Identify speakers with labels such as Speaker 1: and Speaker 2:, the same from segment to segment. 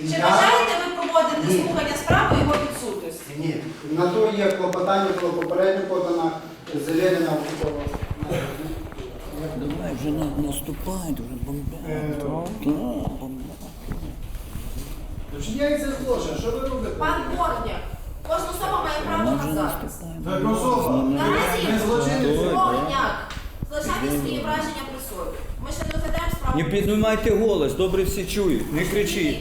Speaker 1: Чи
Speaker 2: Я-
Speaker 1: бажаєте ви проводити
Speaker 2: Ні.
Speaker 1: слухання справи його відсутності?
Speaker 2: Ні. На то є клопотання про попередньо подана завірена особа.
Speaker 3: Давай вже на- наступають, вже бомбять.
Speaker 2: Е,
Speaker 3: Так, бомбять.
Speaker 4: Вчиняється злочин, що ви робите?
Speaker 1: Пан Борняк, кожна особа має право на захист.
Speaker 4: Так, особа.
Speaker 1: Наразі
Speaker 4: Не злочинець.
Speaker 1: Борняк, залишайте свої враження при собі. Ми ще не розглядаємо справу.
Speaker 3: Не піднімайте голос, добре всі чують. Не кричіть.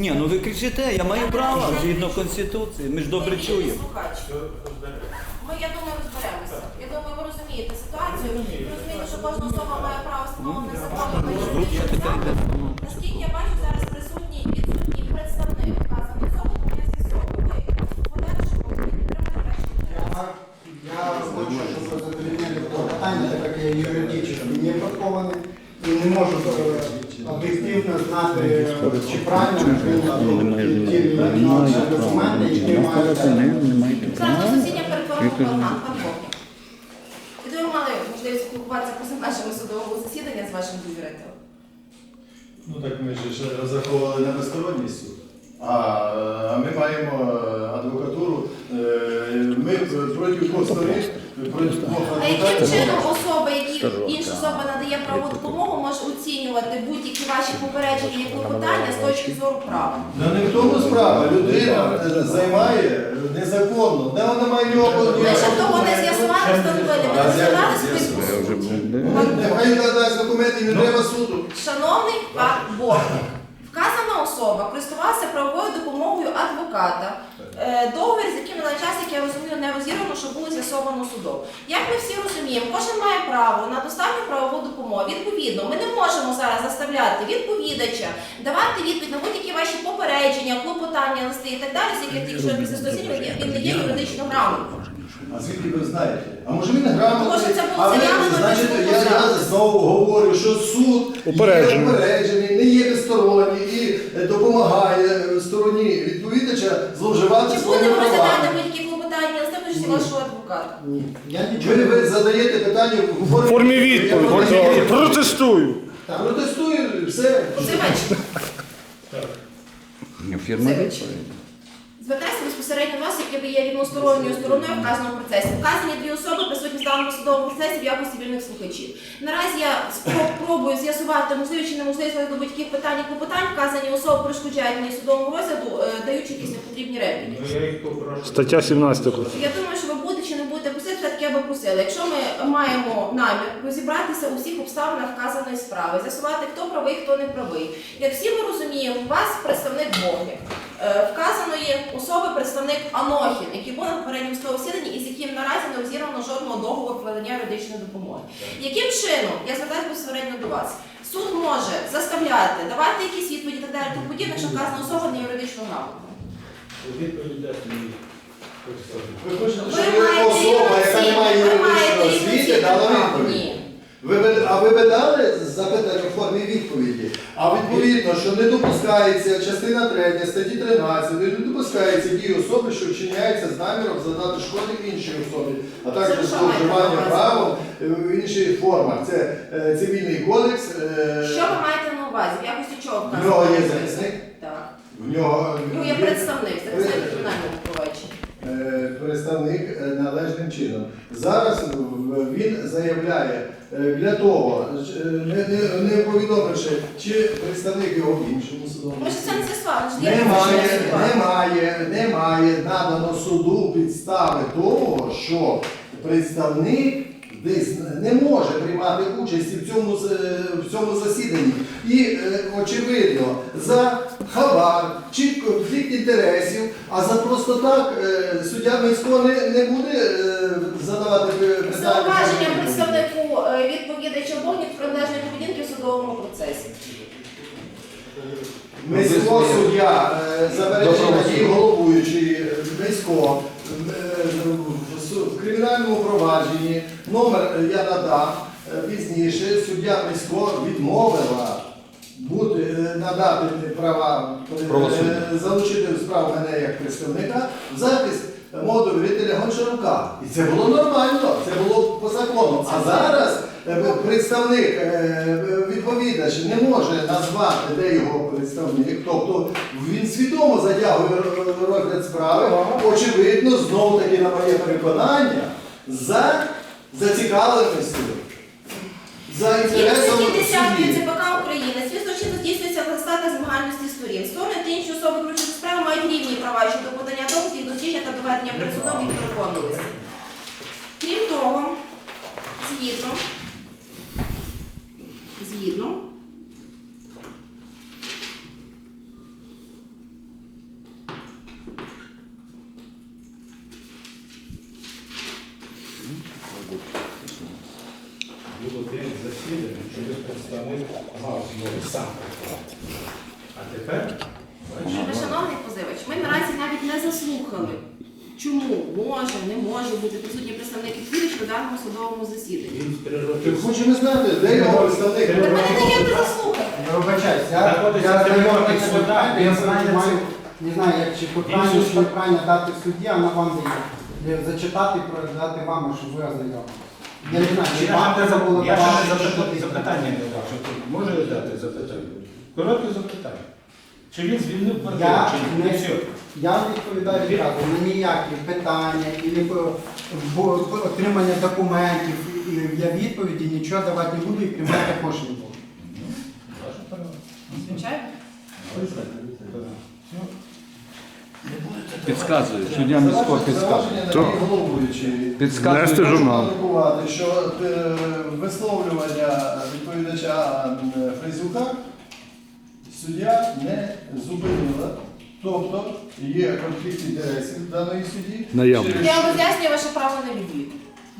Speaker 1: Ви
Speaker 3: Ні, ну ви кричите, я маю право згідно Конституції. Ми ж добре
Speaker 1: Ви вільний
Speaker 3: чуємо.
Speaker 1: слухач. Ми, я думаю, розберемося. Я думаю, ви розумієте ситуацію. Ви розумієте, що кожна особа має право встановлене законом. Наскільки я бачу, зараз присутній відсутній представник вказаної особи, тому я з'ясовую. Ви подальшому підтримуєте перший
Speaker 2: Я хочу, щоб задовільнили клопотання, так як я юридично не підкований і не можу об'єктивно знати, чи правильно ті інші документи, які мають.
Speaker 1: Зараз засідання. І ви мали можливість спілкуватися поза межами судового засідання з вашим довірителем.
Speaker 4: Ну так ми ж розраховували на безсторонній суд. А е, ми маємо е, адвокатуру. е, Ми проти двох сторін, проти двох
Speaker 1: А яким чином особа, які інша особа надає правову допомогу, може оцінювати будь-які ваші попередження і клопотання з точки зору права?
Speaker 4: Да не в тому справа. Людина е, займає незаконно. Де вона має нього?
Speaker 1: Ми ще того не з'ясували, встановили. Ми не
Speaker 4: з'ясували.
Speaker 1: суду.
Speaker 4: Нехай надасть документи, не треба суду.
Speaker 1: Шановний пан Бортник, вказана особа користувалася правовою допомогою адвоката. Е, Договір, з яким на час, як я розумію, не розірвано, що було з'ясовано судом. Як ми всі розуміємо, кожен має право на достатню правову допомогу. Відповідно, ми не можемо зараз заставляти відповідача давати відповідь на будь-які ваші попередження, клопотання, листи і так далі, з яких тих, що він не є юридично грамотним.
Speaker 4: А звідки ви знаєте? А може він грамотний?
Speaker 1: Що це було
Speaker 4: а ви,
Speaker 1: заявлено
Speaker 4: значить, я, я знову говорю, що суд
Speaker 5: Упереджений.
Speaker 4: є упереджений, не є безсторонній і е, допомагає е, стороні відповідача зловживати
Speaker 1: Чи
Speaker 4: своїми
Speaker 1: будемо розглядати
Speaker 4: правами.
Speaker 1: будь-які клопотання в вашого адвоката?
Speaker 2: Ні. Я
Speaker 4: Ви, ви задаєте питання в
Speaker 5: В
Speaker 4: формі,
Speaker 5: формі
Speaker 4: Я
Speaker 5: відповіді.
Speaker 4: протестую.
Speaker 5: Протестую.
Speaker 4: Протестую, все.
Speaker 1: Зимач.
Speaker 3: Фірма
Speaker 1: Це Звертаюся безпосередньо до вас, ви є рівносторонньою стороною вказаного процесу. Вказані дві особи присутні в даному судовому процесі в якості вільних слухачів. Наразі я спробую з'ясувати, можливо чи неможливо до будь-яких питань і клопотань. Вказані особи перешкоджають мені судовому розгляду, е, даючи якісь непотрібні репліки.
Speaker 5: Стаття 17.
Speaker 1: Я думаю, що ви будете чи не будете просити, все-таки я би просила. Якщо ми маємо намір розібратися у всіх обставинах вказаної справи, з'ясувати, хто правий, хто не правий. Як всі ми розуміємо, у вас представник Богник. Е, Вказаної особи представник Анохін, який був на попередньому судовому і з яким наразі не розірвано жодного договору про надання юридичної допомоги. Яким чином, я звертаюся безпосередньо до вас, суд може заставляти, давати якісь відповіді так далі, тому подібне, що вказана особа не юридично грамотна.
Speaker 4: Ви хочете, щоб
Speaker 1: маєте
Speaker 4: особа, яка не має
Speaker 1: рівноцінне- ви маєте
Speaker 4: юридичної освіти, дала відповідь?
Speaker 1: Ні.
Speaker 4: Ви а ви би дали запитання в формі відповіді? А відповідно, що не допускається частина 3 статті 13, не допускається дії особи, що вчиняється з наміром задати шкоди іншій особі, а також
Speaker 1: Це
Speaker 4: зловживання правом е, в інших формах. Це е, цивільний кодекс. е,
Speaker 1: Що ви маєте на увазі? В якості чого
Speaker 4: В нього є захисник,
Speaker 1: Так.
Speaker 4: в нього
Speaker 1: Ну, є представник, захисник кримінального провадження.
Speaker 4: е, представник е, належним чином. Зараз е, він заявляє е, для того, е, не, не, не повідомивши, чи представник його в іншому судовому.
Speaker 1: Це не
Speaker 4: Немає, немає, немає надано суду підстави того, що представник десь не може приймати участь в цьому, в цьому засіданні. І е, очевидно, за хабар чи конфлікт інтересів, а за просто так е, суддя Місько не, не буде е, задавати питання.
Speaker 1: Зауваження е, відповідача Богнік про належної поведінки в судовому процесі.
Speaker 4: Місько суддя заперечення головуючої е, е, в кримінальному провадженні номер е, я надав е, пізніше. Суддя місько відмовила бути надати права
Speaker 3: Правосуддя.
Speaker 4: залучити в справу мене як представника в захист мого довірителя Гончарука. І це було нормально, це було по закону. А зараз е, представник е, відповідач не може назвати, де його представник, тобто він свідомо затягує розгляд справи, очевидно, знову таки на моє переконання, за зацікавленістю, за інтересом
Speaker 1: статті 10
Speaker 4: судді.
Speaker 1: ЦПК України, здійснюється в листа та змагальності сторін. Сторони та інші особи включені справи мають рівні права щодо подання доказів, дослідження та доведення перед судом їх переконливості. Крім того, згідно, згідно,
Speaker 6: Було 9 засідань, що ви представник мав змогу сам працювати. А тепер,
Speaker 1: Ви, шановний позивач, ми наразі навіть не заслухали, чому може, не може бути присутній представник відповідача у даному судовому засіданні.
Speaker 6: він
Speaker 4: Ти
Speaker 6: переродився.
Speaker 4: хочемо знати, де його представник?
Speaker 1: Та ми не даєте заслухати.
Speaker 2: Вибачаюсь, я, я знайомий питання, я
Speaker 6: це.
Speaker 2: не знаю, як чи питання, чи неправильно дати судді, а на вам дає. Я Зачитати і передати вам, щоб ви ознайомили. Я не знаю, чи вам треба було
Speaker 6: я ще не
Speaker 2: чи
Speaker 6: запитання не дав. ти Може дати запитання? Коротке запитання. Чи він звільнив
Speaker 2: Я
Speaker 6: квартиру, чи
Speaker 2: не?
Speaker 6: Все.
Speaker 2: Я відповідаю відразу на ніякі питання і отримання документів. І я відповіді нічого давати не буду і приймати також не буду.
Speaker 1: Звичайно.
Speaker 3: Підказує, суддя міського підказує. Підказує.
Speaker 5: Журнал.
Speaker 4: що е, висловлювання відповідача е, Фрейзюка суддя не зупинила. Тобто є конфлікт інтересів даної судді.
Speaker 5: Наявний.
Speaker 4: Через
Speaker 1: Я роз'яснюю ваше право на відвід.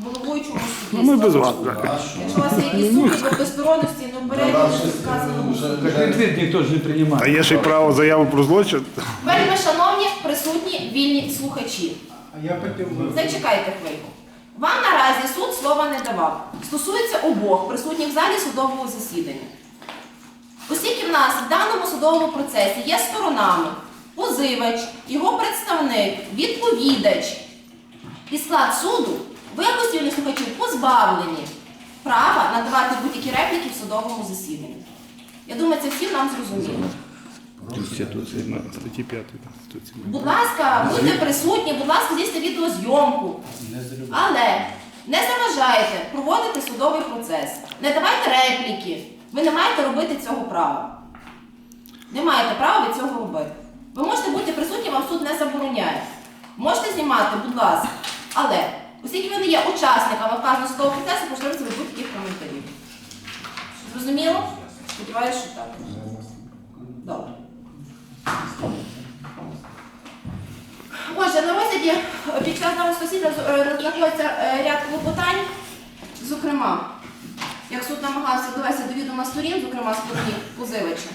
Speaker 1: Головуючому суді.
Speaker 5: Ну, ми без вас, так.
Speaker 1: Якщо у вас є якісь сумніви в безсторонності, ну що сказано.
Speaker 4: вже-
Speaker 3: Так ніхто ж не
Speaker 5: А
Speaker 3: приймає.
Speaker 5: є ще й право заяви про злочин?
Speaker 1: Вельми шановні присутні вільні слухачі.
Speaker 2: А я хотів.
Speaker 1: Зачекайте хвильку. Вам наразі суд слова не давав. Стосується обох присутніх в залі судового засідання. Оскільки в нас в даному судовому процесі є сторонами позивач, його представник, відповідач і склад суду, ви, як постійні слухачі, позбавлені права надавати будь-які репліки в судовому засіданні. Я думаю, це всім нам зрозуміло.
Speaker 5: Конституції на статті 5 Конституції.
Speaker 1: Будь ласка, будьте присутні, будь ласка, здійсніть відеозйомку. Але не заважайте проводити судовий процес. Не давайте репліки. Ви не маєте робити цього права. Не маєте права від цього робити. Ви можете бути присутні, вам суд не забороняє. Можете знімати, будь ласка. Але, оскільки ви не є учасниками вказаного судового процесу, можливості ви будь-яких коментарів. Зрозуміло? Сподіваюся, що так. Добре. Отже, на розгляді е, під час даного е, знаходиться е, ряд клопотань. Зокрема, як суд намагався довести до відома сторін, зокрема стороні позивача.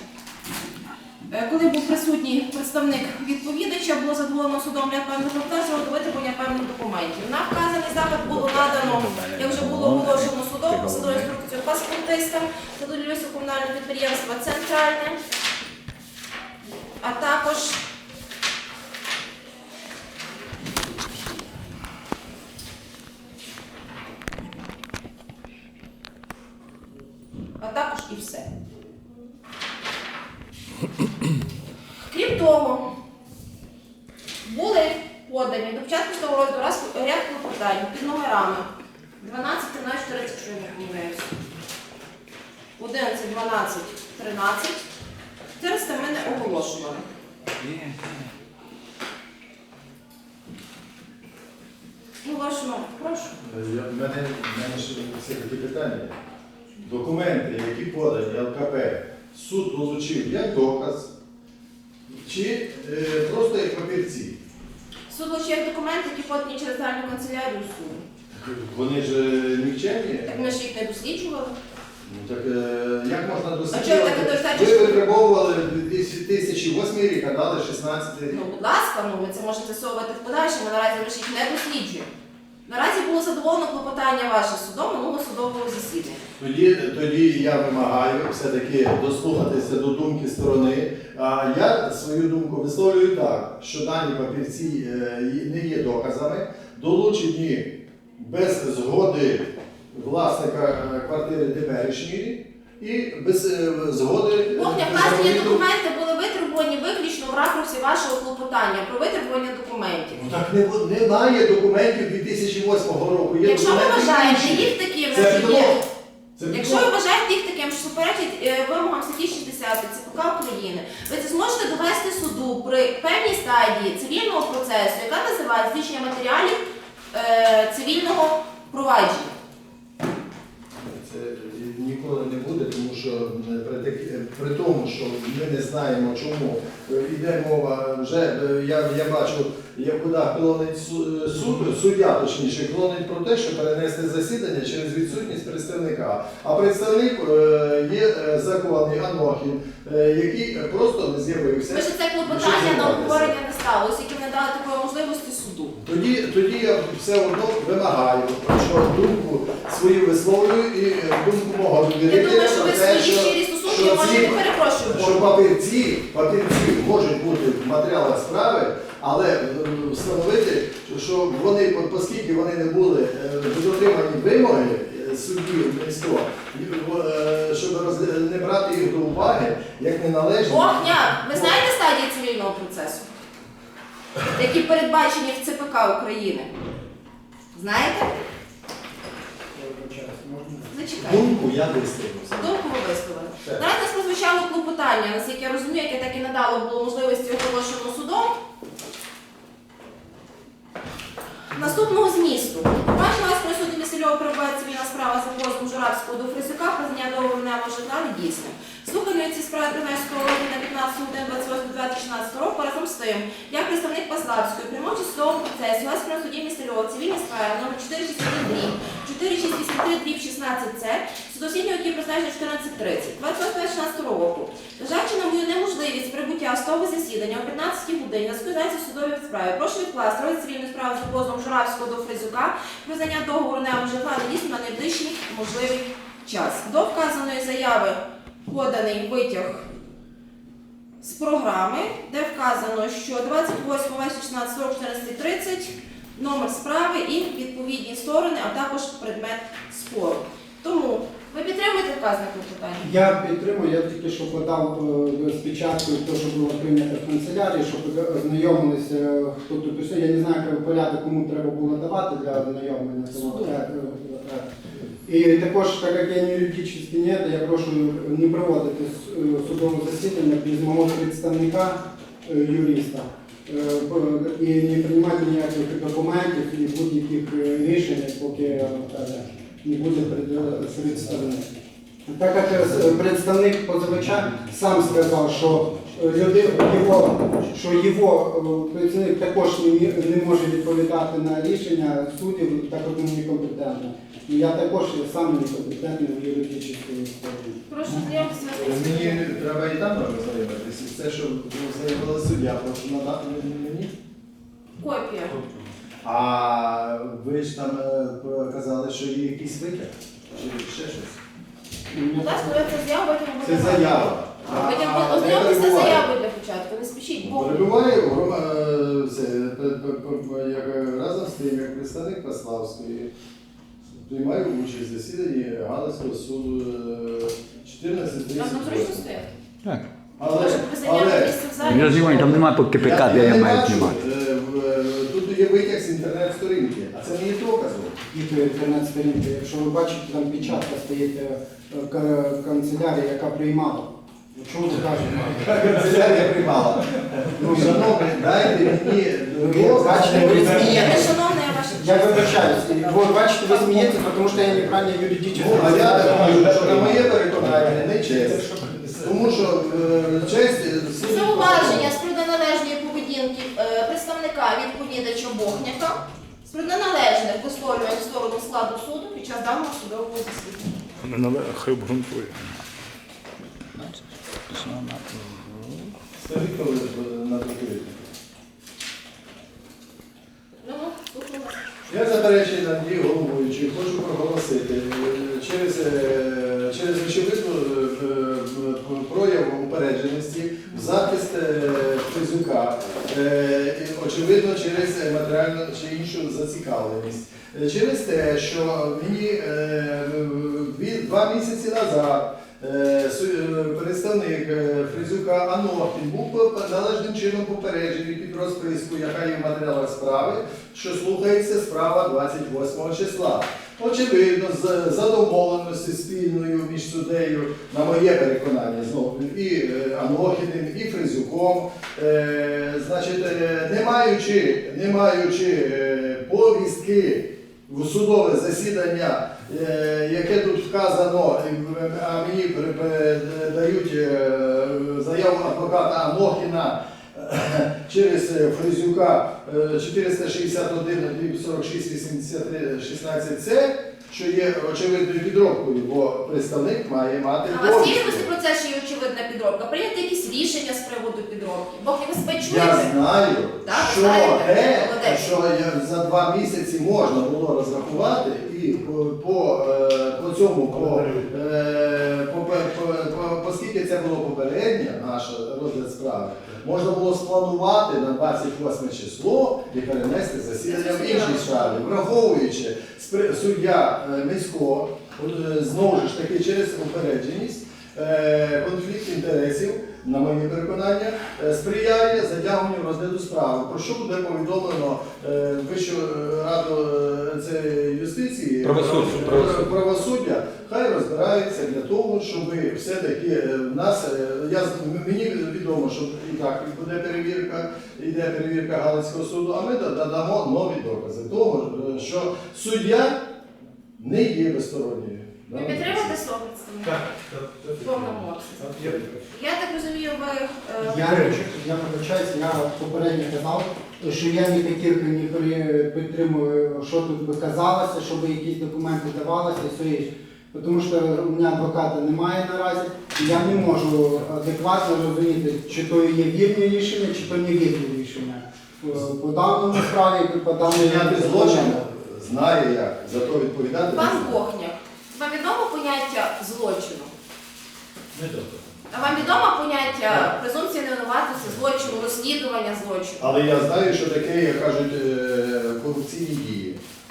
Speaker 1: Е, Коли був присутній представник відповідача, було задоволено судом ряд певних клопотань витримання певних документів. На вказаний запит було надано, як вже було оголошено судом, посадову інструкцію паспортистам та до комунального підприємства Центральне, а також а також і все. Крім того, були подані до початку того року раз ряд клопотань під номерами 12, 13, 14, якщо я не помиляюся. 11, 12, 13. Через це ми не оголошували. Ну, вашу, прошу.
Speaker 4: Я- в мене, в мене ще все такі питання. Документи, які подані ЛКП, суд долучив як доказ, чи е, просто як папірці.
Speaker 1: Суд лише документи, які подані через загальну канцелярію суду.
Speaker 4: Вони ж е, нікчемні.
Speaker 1: Так ми ж їх не досліджували.
Speaker 4: Ну, так е, як можна
Speaker 1: чого
Speaker 4: досліджувати?
Speaker 1: так утверждаєте,
Speaker 4: Ви
Speaker 1: що-
Speaker 4: витребовували 2008 рік, а дали 16 рік.
Speaker 1: Ну, будь ласка, ну ви це можете з'ясовувати в подальшому, наразі ми ж їх не досліджуємо. Наразі було задоволено клопотання ваше судом минулого судового засідання.
Speaker 4: Тоді, тоді я вимагаю все-таки дослухатися до думки сторони. А я свою думку висловлюю так, що дані папірці е, не є доказами, долучені без згоди власника е, квартири теперішньої і без е, згоди.
Speaker 1: вказані
Speaker 4: заповіту-
Speaker 1: документи були витребувані в ракурсі вашого клопотання про витребування документів.
Speaker 4: Ну, Так не, немає документів 2008 року. Є
Speaker 1: Якщо ви
Speaker 4: документи
Speaker 1: вважаєте
Speaker 4: інші.
Speaker 1: їх таким,
Speaker 4: Це
Speaker 1: є.
Speaker 4: Це
Speaker 1: Якщо ви вважаєте їх таким, що суперечить е, вимогам статті 60 ЦПК України, ви це зможете довести суду при певній стадії цивільного процесу, яка називається збільшення матеріалів е, цивільного провадження.
Speaker 4: Це ніколи не буде, тому що е, при, так- при тому, що ми не знаємо, чому йде мова вже, я, я бачу, як куди клонить суд, суддя точніше, клонить про те, що перенести засідання через відсутність представника. А представник е, є е, закований Анохін, е, який просто не з'явився.
Speaker 1: Ви ж це клопотання на обговорення не стало, оскільки не дали такої можливості суду.
Speaker 4: Тоді, тоді я все одно вимагаю, що думку свою висловлюю і думку мого
Speaker 1: Я думаю, що ви свої
Speaker 4: що- ці-
Speaker 1: перепрошую.
Speaker 4: що папірці, папірці можуть бути в матеріалах справи, але е, встановити, що- вони, оскільки вони не були е, дотримані вимоги е, суддів міського, щоб роз- не брати їх до уваги, як неналежні.
Speaker 1: Богня, ви знаєте стадії цивільного процесу, які передбачені в ЦПК України? Знаєте?
Speaker 2: Я?
Speaker 1: Зачекайте.
Speaker 4: Думку я висловився.
Speaker 1: Думку ви висловили.
Speaker 4: Так.
Speaker 1: Зараз нас прозвучало клопотання, наскільки я розумію, яке так і надало було можливості оголошено судом. Наступного змісту. Ваш вас присутні Васильова перебуває цивільна справа за позовом Журавського до Фрисюка про зняття договору не може не дійсним. Слухання ці справи 13 липня на 15 годин 28 2016 року разом з тим, як представник Пославської приймав у судовому процесі вас при суді Містельова цивільні справи номер 461 4683 дріб 16 с судосіднього, який призначений 14.30 28 року. Зважаючи на мою неможливість прибуття судове засідання о 15 годині на складається судовій справі, прошу відкласти розгляд цивільної справи за позовом Журавського до Фризюка про заняття договору не може дійсно на найближчий можливий час. До вказаної заяви поданий витяг з програми, де вказано, що 28 16 року 14.30 номер справи і відповідні сторони, а також предмет спору. Тому ви підтримуєте вказане клопотання?
Speaker 2: Я підтримую, я тільки що подав е, з печаткою те, що було прийнято в канцелярії, щоб ознайомилися, е, хто тут усе. Я не знаю, який порядок кому треба було давати для ознайомлення.
Speaker 1: Суду.
Speaker 2: Е. І також, так як я не юридичний нет, я прошу не проводити судове засідання без мого представника юриста. Е, І не приймати ніяких документів і будь-яких е, рішень, поки е, не буде пред- представник. Так як представник позивача сам сказав, що е, люди, його, що його е, представник також не, не може відповідати на рішення суддів, так як він некомпетентний. І я також сам некомпетентний в юридичній стороні.
Speaker 1: Прошу знайомитися
Speaker 4: Мені треба і там ознайомитися. Все, що заявила суддя, прошу надати мені.
Speaker 1: Копія.
Speaker 4: А ви ж там е, казали, що є якийсь витяг? Чи ще щось?
Speaker 1: Будь ласка, ви це заяву витягом
Speaker 4: Це заява.
Speaker 1: Витягом
Speaker 4: А,
Speaker 1: ознайомитися з заявою для початку, не спішіть, бо
Speaker 4: Перебуває е, як, е, разом з тим, як представник Пославської, приймаю участь в засіданні Галицького суду е, 14
Speaker 1: нам зручно стояти.
Speaker 3: Так.
Speaker 4: Але, але?
Speaker 3: Я там немає по КПК, де я
Speaker 4: не
Speaker 3: маю
Speaker 4: бачу,
Speaker 3: знімати.
Speaker 4: е, в- е, Тут є витяг з інтернет-сторінки, а це не є доказом.
Speaker 2: І то інтернет-сторінки. Якщо ви бачите, там печатка стоїть е, к- канцелярії, яка приймала. Ну, Чому ви кажете?
Speaker 4: Канцелярія приймала. Ну, шановні, дайте мені
Speaker 2: бачите, ви змієте.
Speaker 1: я
Speaker 2: Я вибачаюсь. Ви бачите, ви смієтеся, тому що я неправильно юридично.
Speaker 4: Ну, а я кажу, що на моє переконання не честь. Тому що е, честь е,
Speaker 1: Зауваження з приводу поведінки е, представника відповідача Бохняка з приводу висловлювань в сторону складу суду під час даного судового засідання.
Speaker 5: Хай обґрунтує.
Speaker 4: Скажіть, коли е, на документ.
Speaker 1: Ну, слухаю.
Speaker 4: Я заперечую на дії головуючий, хочу проголосити е, через, е, через очевидну е, прояв упередженості в захист Физюка, очевидно, через матеріальну чи іншу зацікавленість. Через те, що мені два місяці назад представник е, Фризюка Анохін був належним чином попереджений під розписку, яка є в матеріалах справи, що слухається справа 28 числа. Очевидно, з задоволеності спільною між суддею, на моє переконання, знову і е, Анохіним, і Фризюком, е, значить, е, не маючи, не маючи е, повістки в судове засідання, е, яке тут вказано, е, а мені дають е, заяву адвоката Анохіна е, через е, Фризюка е, 461 46 83 16 це, що є очевидною підробкою, бо представник має мати
Speaker 1: А у вас є про це, що є очевидна підробка? Прийняти якісь рішення з приводу підробки? Бо ви себе
Speaker 4: Я
Speaker 1: чуєте?
Speaker 4: знаю,
Speaker 1: Так,
Speaker 4: що
Speaker 1: знаєте,
Speaker 4: те,
Speaker 1: молодець.
Speaker 4: що я за два місяці можна було розрахувати, і по, по, е, по цьому, по, е, оскільки це було попереднє, наш розгляд справи, можна було спланувати на 28 число і перенести засідання в іншій справі, враховуючи суддя е, Місько, е, знову ж таки через упередженість, е, конфлікт інтересів, на моє переконання, сприяє затягуванню розгляду справи, про що буде повідомлено Вищу раду юстиції
Speaker 6: Правосуддя, правосуддя.
Speaker 4: Хай розбирається для того, щоб все-таки е, в нас е, я мені відомо, що і так буде перевірка, йде перевірка Галицького суду, а ми додамо нові докази того, е, що суддя не є безсторонньою.
Speaker 1: Ви підтримуєте свого представника? Я так розумію, ви
Speaker 2: Я, я вибачаюсь, я попередньо казав, що я ні п'ятірки не при- підтримую, що тут би казалося, щоб якісь документи давалися, все інше. Тому що у мене адвоката немає наразі, і я не можу адекватно розуміти, чи то є вірні рішення, чи то не вірні рішення. Е, По даному справі, по даному
Speaker 4: злочин знає як, зато відповідати. не
Speaker 1: пан
Speaker 4: знає.
Speaker 1: Вам відомо поняття злочину?
Speaker 6: Не.
Speaker 1: А вам відомо поняття презумпції невинуватості злочину, розслідування злочину?
Speaker 4: Але я знаю, що таке, як кажуть, е, корупційні дії.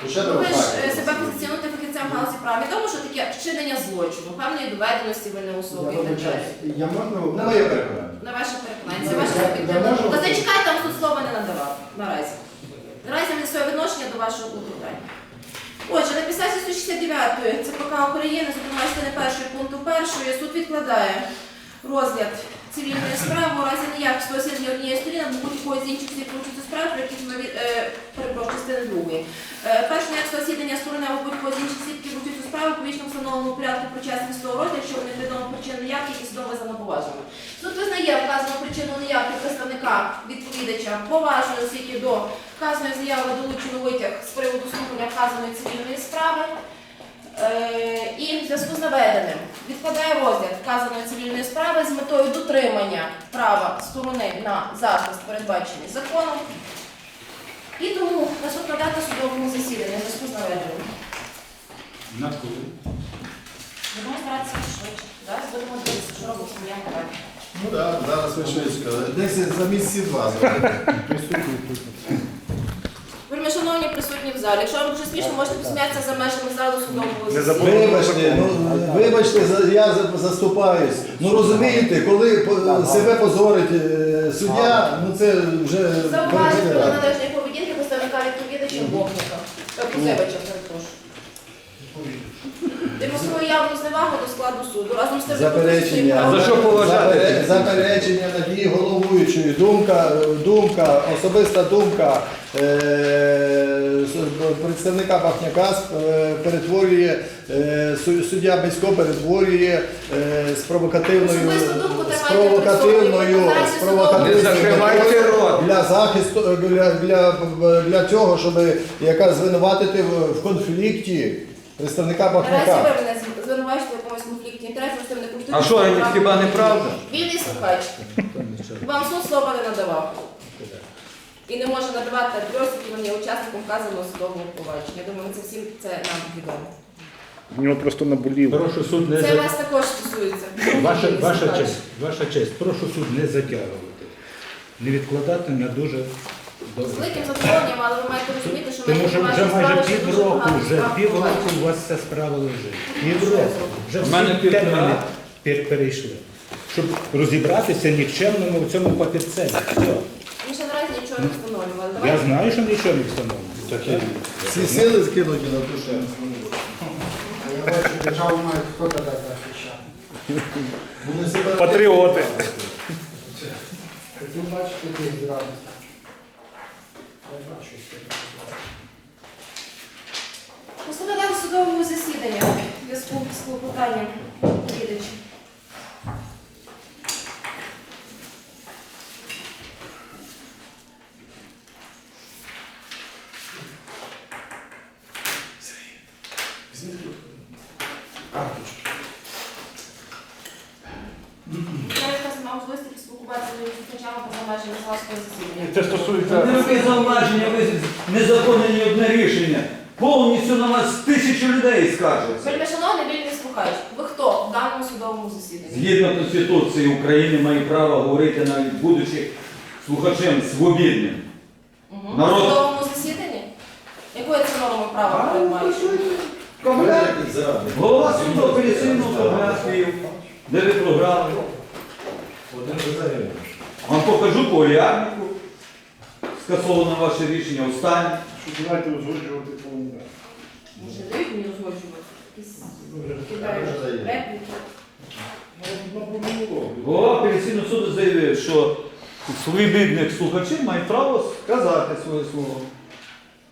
Speaker 4: Хоча
Speaker 1: Ну, Ви ж е, себе позиціонуєте фахівцем в галузі права. Відомо, що таке вчинення злочину, певної доведеності винної особи і так далі.
Speaker 2: я можна
Speaker 4: На моє переконання.
Speaker 1: На ваше переконання,
Speaker 2: Ну,
Speaker 1: це ваше
Speaker 2: я- я можу-
Speaker 1: Та зачекайте, там тут слова не надавав наразі. Наразі мені своє відношення до вашого клопотання. Отже, на підставі 169 ЦПК України, зокрема частини першої пункту першої, суд відкладає розгляд цивільної справи у разі неякісного освітлення однієї сторін або будь-якої з інших порушити справ, про які ми е, частини другої. Е, перше неякісне освітлення сторони або будь-якої з інших свідків вручити справи по вічному встановленому порядку причасних того розгляду, якщо вони відомо причини неявки, які судом визнано поважними. Суд визнає вказану причину неявки представника відповідача поважною, оскільки до вказаної заяви долучено витяг з приводу слухання вказаної цивільної справи. Е, І в зв'язку з наведеним відкладає розгляд вказаної цивільної справи з метою дотримання права сторони на захист, передбачений законом. І тому наступна дата судового засідання в зв'язку з наведеним.
Speaker 6: На коли?
Speaker 1: Будемо старатися швидше. Зараз будемо дивитися, що робить сім'я
Speaker 4: Ну так, зараз ви швидко. Десь за місяці два
Speaker 1: шановні присутні в залі. Якщо вам дуже смішно, можете посміятися за межами залу судового засідання.
Speaker 4: Вибачте, ну вибачте, за- я за- заступаюсь. Ну розумієте, коли по- себе позорить е, суддя, ну це вже
Speaker 1: Зауваження про неналежної поведінки представника відповідача Богника. Позивача, зневагу до складу суду. Разом з тим,
Speaker 4: Заперечення.
Speaker 3: За що поважати?
Speaker 4: Запере- Заперечення надії головуючої. Думка, думка, особиста думка е, с- представника Бахняка е, перетворює, е, су- суддя Бесько перетворює е, з провокативною,
Speaker 1: Особисту думку
Speaker 4: з
Speaker 1: тримайте
Speaker 4: провокативною,
Speaker 1: при собі,
Speaker 4: з провокативною
Speaker 3: Не закривайте
Speaker 4: метою
Speaker 3: рот.
Speaker 4: для захисту, для, для, для цього, щоб яка звинуватити в, в конфлікті представника
Speaker 1: Наразі
Speaker 4: Бахняка.
Speaker 1: ви мене з- звинувачуєте в якомусь конфлікті інтересів, тим не коштує.
Speaker 3: А що, хіба не правда?
Speaker 1: Вільний слухач. Вам суд слова не надавав. І не може надавати адрес, який він є учасником вказаного судового провадження. Я думаю, це всім це нам відомо.
Speaker 5: У нього просто наболіло.
Speaker 6: Прошу суд не
Speaker 1: Це
Speaker 6: за-
Speaker 1: вас також стосується.
Speaker 6: Ваша,
Speaker 1: Вільний
Speaker 6: ваша
Speaker 1: слухач.
Speaker 6: честь, ваша честь, прошу суд не затягувати, не відкладати на дуже
Speaker 1: З великим задоволенням, але ви маєте розуміти, що ми
Speaker 6: Тому що вже майже півроку, вже півроку у вас ця справа лежить. Півроку. Вже
Speaker 3: У мене
Speaker 6: всі
Speaker 3: півтора.
Speaker 6: терміни пер- перейшли. Щоб розібратися нікчемному в цьому папірцеві. Все.
Speaker 1: Ми ще наразі нічого не встановлювали.
Speaker 6: Я
Speaker 1: Давайте
Speaker 6: знаю, що нічого не встановлено.
Speaker 4: Всі сили скинуті на ту шею.
Speaker 2: А я бачу, державу має хто тоді захищати.
Speaker 4: Вони себе
Speaker 6: Патріоти.
Speaker 2: Хотів бачити тих зрадів.
Speaker 1: Постановляємо судового засідання зв'язку з клопотанням відвідувача. Я якраз мав можливості поспілкуватися з відповідачами про завершення залазького засідання.
Speaker 6: Це стосується.
Speaker 3: Не роки зауваження, ви незаконне ні одне рішення. Повністю на тисячі людей скаржаться.
Speaker 1: Вельми шановний вільний слухач, ви хто в даному судовому засіданні?
Speaker 3: Згідно Конституції України має право говорити навіть будучи слухачем свобідним.
Speaker 1: Угу.
Speaker 3: Народ-
Speaker 1: В судовому засіданні? Якою це нормою права передбачена?
Speaker 3: Голова суду апеляційного фотографію, де ви програли.
Speaker 6: Один загинув.
Speaker 3: Вам покажу по оліарнику. Скасовано ваше рішення останнє.
Speaker 6: Що давайте узгоджувати повинні.
Speaker 1: Може, дають мені узгоджувати? Якісь кидають репліки.
Speaker 3: Голова апеляційного суду заявив, що свобідних слухачів має право сказати своє слово.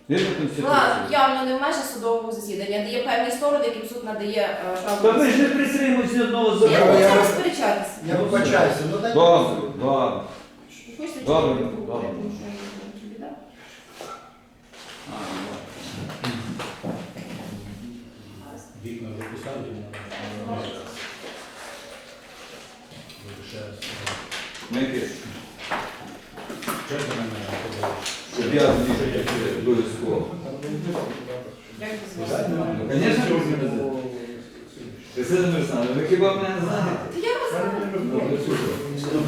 Speaker 3: Згідно Конституції.
Speaker 1: Вона явно не в межах судового засідання, де є певні сторони, яким суд надає е,
Speaker 3: Та
Speaker 1: право.
Speaker 3: ви ж не притримуєтесь ні одного
Speaker 1: Я не
Speaker 3: закону.
Speaker 1: хочу
Speaker 2: я-
Speaker 1: розперечатися.
Speaker 2: Я вибачаюся, ну дайте.
Speaker 3: Добре, добре.
Speaker 1: Хочете
Speaker 3: Добре, добре.
Speaker 1: Я
Speaker 3: Зміг обов'язково. Ну, що ви мене знаєте. Василь Олександрович, ви хіба мене не знаєте?
Speaker 1: Я вас знаю.
Speaker 3: Супер.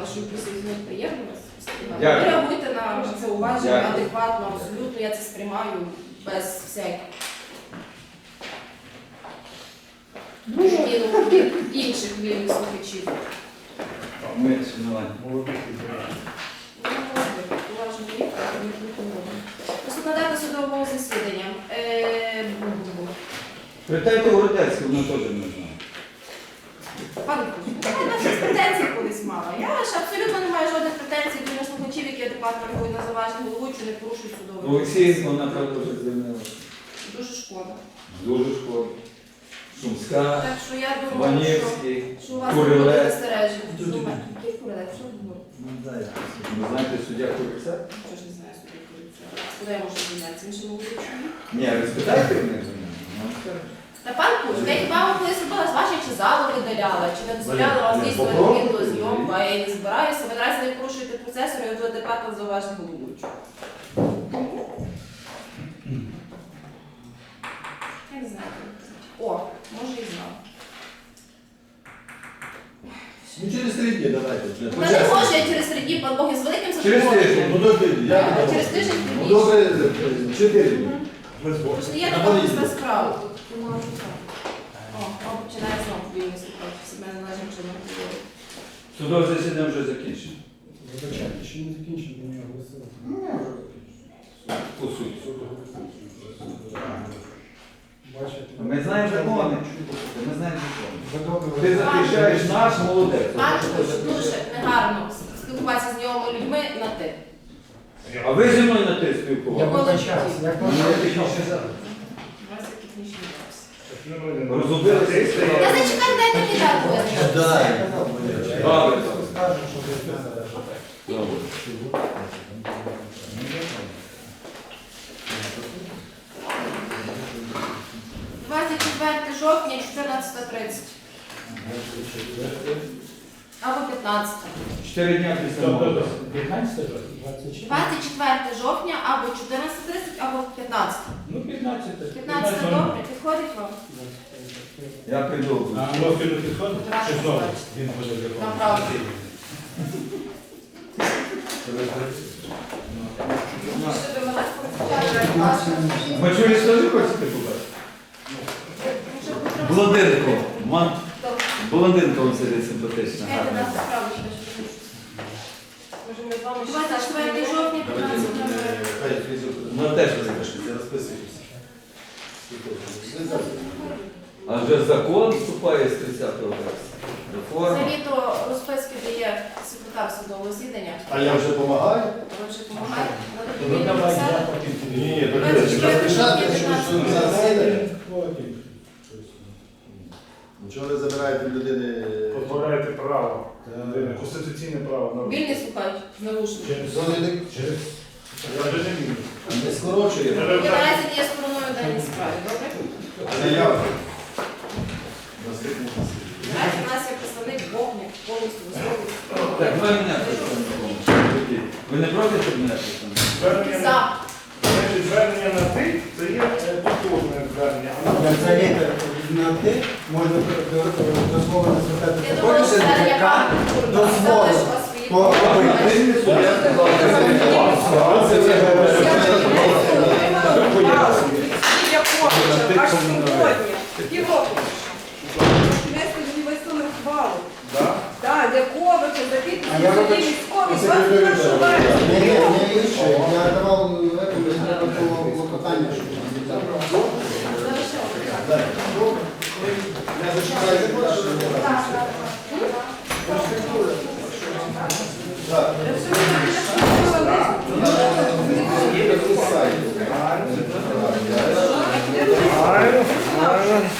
Speaker 1: Вашою присутньою приємно вас.
Speaker 3: Дякую.
Speaker 1: Ви реагуйте на це уваження
Speaker 3: Дякую.
Speaker 1: адекватно, абсолютно. Я це сприймаю без всяких. Відміну від інших вільних слухачів.
Speaker 3: Ми.
Speaker 1: Просто надати судового засідання. Е.
Speaker 3: Питайте у Родецьку, вона теж не знає.
Speaker 1: Пане Кузьмо, я наші претензії колись мала. Я ж абсолютно не маю жодних претензій до слухачів, які адекватно реагують на заваження головуючу, не порушують судовий.
Speaker 3: Олексій, вона правда вже звільнилася.
Speaker 1: Дуже шкода.
Speaker 3: Дуже шкода. Сумська,
Speaker 1: Так що я думаю, що,
Speaker 3: Ванівський,
Speaker 1: що у вас не буде. Який курилець? Що ви говорите?
Speaker 3: Ви знаєте суддя Куриця?
Speaker 1: Що ж не знаю, собі куриця. Куди я можу? Іншим головуючим?
Speaker 3: Ні, ви спитайте в них за мене. Ну.
Speaker 1: Та пан Куч, я хіба вам колись робила зваження, чи залу видаляла, чи не дозволяла вам здійснювати
Speaker 4: попробуй.
Speaker 1: відеозйомку, а я і не збираюся. Ви наразі не порушуєте процесор і от адекватно зауваження головуючу. Я не знаю, як казати. О, може і знав.
Speaker 4: Ну через три дні
Speaker 1: не може я через три дні, пан Бог, з великим
Speaker 3: Через тиждень.
Speaker 4: Ну до тиждень.
Speaker 1: Так,
Speaker 4: Я
Speaker 1: Через тиждень
Speaker 4: Ну добре, чотири дні.
Speaker 1: Просто є така проста справа. О, о, починає знову вільно слухати, себе належним чином.
Speaker 3: Судове засідання вже закінчено.
Speaker 2: Вибачайте, ще не закінчили, до нього голосувати.
Speaker 3: По суті.
Speaker 2: Бачите.
Speaker 3: Ми знаємо закони. Ми знаємо закони.
Speaker 2: Ви
Speaker 3: Ти захищаєш наш молодець.
Speaker 1: Пан Куч, дуже негарно спілкуватися з знайомими людьми на ти.
Speaker 3: А ви зі мною на ти
Speaker 2: Я
Speaker 3: спілкувалися?
Speaker 2: вибачаюся, як
Speaker 3: Ну,
Speaker 2: можна
Speaker 3: я технічний запит. І
Speaker 1: Я
Speaker 3: сказали.
Speaker 1: зачекаю, дайте мені дату.
Speaker 4: Дай.
Speaker 3: Добре.
Speaker 2: скажу, що ви.
Speaker 3: Добре.
Speaker 1: – 24 жовтня, 14.30. Або 15.
Speaker 3: Чотири дня після мого.
Speaker 6: 15 жовтня?
Speaker 1: 24 жовтня, або 14.30, або 15.
Speaker 6: Ну, 15.
Speaker 1: 15 добре, підходить вам?
Speaker 3: Я прийду.
Speaker 6: А ну, не підходить? Чи знову
Speaker 1: побачите.
Speaker 6: він буде
Speaker 1: Направо. Щоб мене спочатку.
Speaker 3: Бачу, теж хочете побачити? Блондинку. Ман... Блондинка вам сидить симпатична.
Speaker 1: Чекайте нас
Speaker 3: гарна.
Speaker 1: Може ми з вами 24 жовтня, 15
Speaker 3: Ну теж запишете, розписуйтесь. А вже закон вступає з 30 вересня. Реформа.
Speaker 1: За літо розписки дає секретар судового засідання.
Speaker 4: А я вже допомагаю?
Speaker 1: Ви вже допомагаєте?
Speaker 6: Ну я потім.
Speaker 4: Ні, ні,
Speaker 1: Розписати,
Speaker 4: розписати,
Speaker 1: що
Speaker 4: що
Speaker 1: ви
Speaker 4: що засідання.
Speaker 6: Потім.
Speaker 4: Чого ви забираєте в людини?
Speaker 6: Позбавляєте право. людини, Конституційне право. на-
Speaker 1: Вільний слухач з навушників.
Speaker 6: Через-
Speaker 4: не-
Speaker 6: через- Я вже не вмію.
Speaker 4: не скорочує.
Speaker 1: Я наразі є стороною в даній справі, добре?
Speaker 4: Заявка. Наступний.
Speaker 1: Наразі у нас є представник Богня, повністю висловлюється.
Speaker 3: Так, ви мене. Ви не проти, щоб мене?
Speaker 6: Звернення
Speaker 1: За.
Speaker 6: на- Значить, звернення на ти це є е, повторне звернення. а на-
Speaker 2: ти можна дозволено звертати
Speaker 1: Я
Speaker 2: такою
Speaker 1: думала, що це я
Speaker 2: яка дозволить по
Speaker 6: Да?
Speaker 7: Так, Яковича, за підписом
Speaker 2: А я вибач-
Speaker 7: військовий,
Speaker 4: Секретарю
Speaker 7: 21 вересня.
Speaker 2: Не, не інше. Я давав этому клопотання, щоб
Speaker 4: Я. Так. Підписайте.
Speaker 6: Правильно, правильно.